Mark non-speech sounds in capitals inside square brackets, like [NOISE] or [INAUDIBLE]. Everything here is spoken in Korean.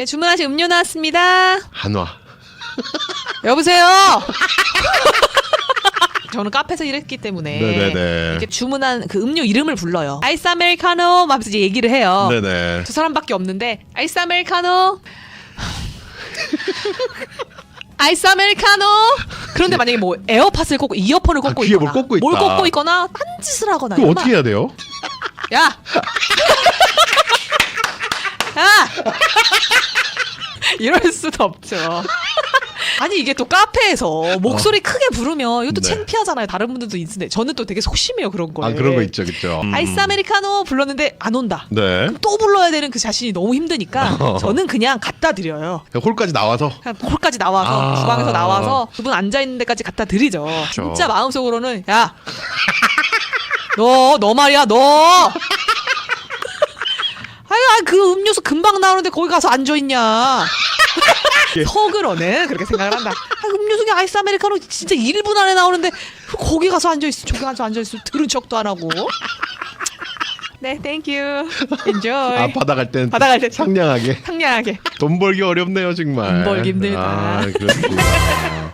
네, 주문하신 음료 나왔습니다. 한화. [LAUGHS] 여보세요. [LAUGHS] 저는 카페에서 일했기 때문에 네네네. 이렇게 주문한 그 음료 이름을 불러요. 아이스 아메리카노 하면서 이제 얘기를 해요. 네네. 두 사람밖에 없는데 아이스 아메리카노 [LAUGHS] 아이스 아메리카노 그런데 만약에 뭐 에어팟을 꽂고 이어폰을 꽂고 아, 귀에 있거나 뭘 꽂고 있다. 뭘 꽂고 있거나 딴짓을 하거나 그럼 이러면 어떻게 해야 돼요? 야! 야! 이럴 수도 없죠. [LAUGHS] 아니 이게 또 카페에서 목소리 크게 부르면 이것도 네. 창피하잖아요. 다른 분들도 있는데 저는 또 되게 소심해요 그런 거에. 아 그런 거 있죠, 그죠. 음. 아이스 아메리카노 불렀는데 안 온다. 네. 그럼 또 불러야 되는 그 자신이 너무 힘드니까 [LAUGHS] 어. 저는 그냥 갖다 드려요. 홀까지 나와서. 그냥 홀까지 나와서 아. 주방에서 나와서 두분 앉아 있는 데까지 갖다 드리죠. 진짜 마음속으로는 야, [LAUGHS] 너 너 말이야 너. 그 음료수 금방 나오는데 거기 가서 앉아 있냐. 속으로는 그렇게 생각을 한다. 아, 음료수 그냥 아이스 아메리카노 진짜 1분 안에 나오는데 거기 가서 앉아 있어. 저기 가서 앉아 있어. 들은 척도 안 하고. 네, 땡큐. enjoy. 아 바다 갈 땐. 바다 갈때 상냥하게. 상냥하게. 돈 벌기 어렵네요 정말. 돈 벌기 힘들다. 아 그렇구나.